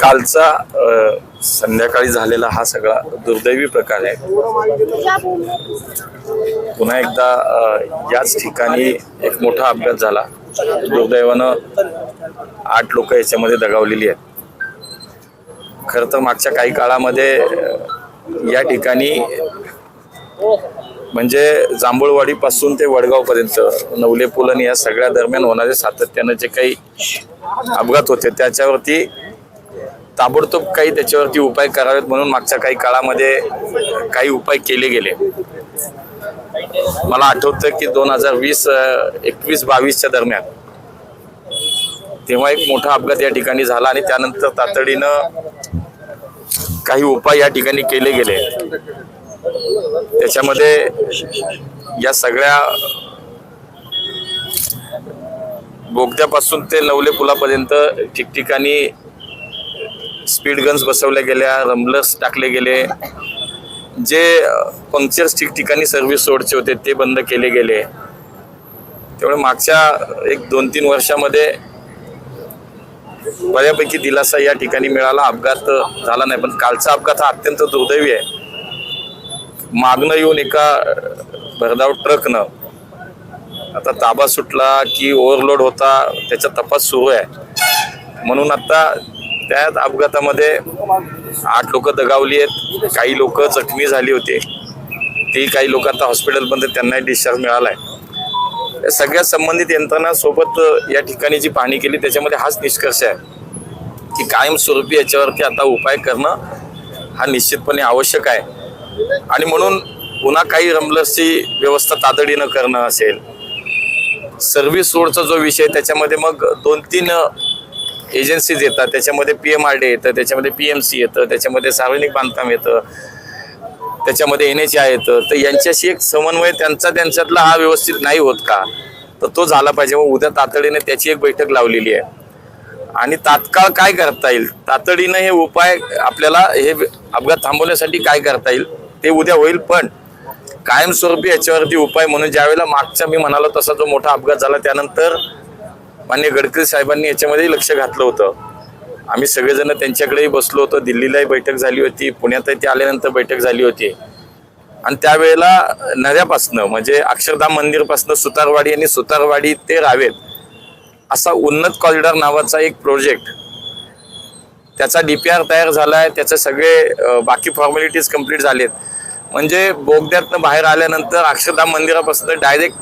कालचा संध्याकाळी झालेला हा सगळा दुर्दैवी प्रकार आहे. पुन्हा एकदा याच ठिकाणी एक मोठा अपघात झाला. दुर्दैवानं आठ लोक याच्यामध्ये दगावलेली आहेत. खरं तर मागच्या काही काळामध्ये या ठिकाणी म्हणजे जांभूळवाडीपासून ते वडगावपर्यंत नवले पुल आणि या सगळ्या दरम्यान होणारे सातत्यानं जे काही अपघात होते त्याच्यावरती ताबडतोब काही त्याच्यावरती उपाय करावेत म्हणून मागच्या काही काळामध्ये काही उपाय केले गेले. मला आठवतं की दोन हजार वीस एकवीस बावीसच्या दरम्यान तेव्हा एक मोठा अपघात या ठिकाणी झाला आणि त्यानंतर तातडीनं काही उपाय या ठिकाणी केले गेले. त्याच्यामध्ये या सगळ्या बोगद्यापासून ते नवले पुलापर्यंत ठिकठिकाणी स्पीड गन्स बसवल्या गेल्या रम्बलर्स टाकले गेले. जे पंक्चर्स ठिकठिकाणी सर्व्हिस रोडचे होते ते बंद केले गेले. त्यामुळे मागच्या एक दोन तीन वर्षामध्ये बऱ्यापैकी दिलासा या ठिकाणी मिळाला. अपघात झाला नाही पण कालचा अपघात हा अत्यंत दुर्दैवी आहे. मागणं येऊन एका भरधाव ट्रकनं आता ताबा सुटला की ओव्हरलोड होता त्याचा तपास सुरू आहे. म्हणून आता त्या अपघातामध्ये आठ लोक दगावली आहेत काही लोक जखमी झाली होती. ती काही लोक आता हॉस्पिटलमध्ये त्यांनाही डिस्चार्ज मिळाला आहे या सगळ्या संबंधित यंत्रणा सोबत या ठिकाणी जी पाहणी केली त्याच्यामध्ये हाच निष्कर्ष आहे. की कायमस्वरूपी याच्यावरती आता उपाय करणं हा निश्चितपणे आवश्यक आहे. आणि म्हणून पुन्हा काही रमलर्सची व्यवस्था तातडीनं करणं असेल. सर्व्हिस रोडचा जो विषय त्याच्यामध्ये मग दोन तीन एजन्सीज येतात त्याच्यामध्ये पी एम आर डी येतं त्याच्यामध्ये पी एम सी येतं त्याच्यामध्ये सार्वजनिक बांधकाम येतं त्याच्यामध्ये एन एच आय येतं. तर यांच्याशी एक समन्वय त्यांचा त्यांच्यातला हा व्यवस्थित नाही होत का? तर तो झाला पाहिजे. मग उद्या तातडीने त्याची एक बैठक लावलेली आहे. आणि तात्काळ काय करता येईल? तातडीनं हे उपाय आपल्याला हे अपघात थांबवण्यासाठी काय करता येईल? ते उद्या होईल पण कायमस्वरूपी याच्यावरती उपाय म्हणून ज्यावेळेला मागच्या मी म्हणालो तसा जो मोठा अपघात झाला त्यानंतर मान्य गडकरी साहेबांनी याच्यामध्येही लक्ष घातलं होतं. आम्ही सगळेजण त्यांच्याकडेही बसलो होतो दिल्लीलाही बैठक झाली होती पुण्यातही ते आल्यानंतर बैठक झाली होती. आणि त्यावेळेला नद्यापासनं म्हणजे अक्षरधाम मंदिरपासनं सुतारवाडी आणि सुतारवाडी ते रावेत असा उन्नत कॉरिडॉर नावाचा एक प्रोजेक्ट त्याचा डी पी आर तयार झाला आहे त्याचे सगळे बाकी फॉर्मॅलिटीज कंप्लीट झालेत. म्हणजे बोगद्यातनं बाहेर आल्यानंतर अक्षरधाम मंदिरापासून डायरेक्ट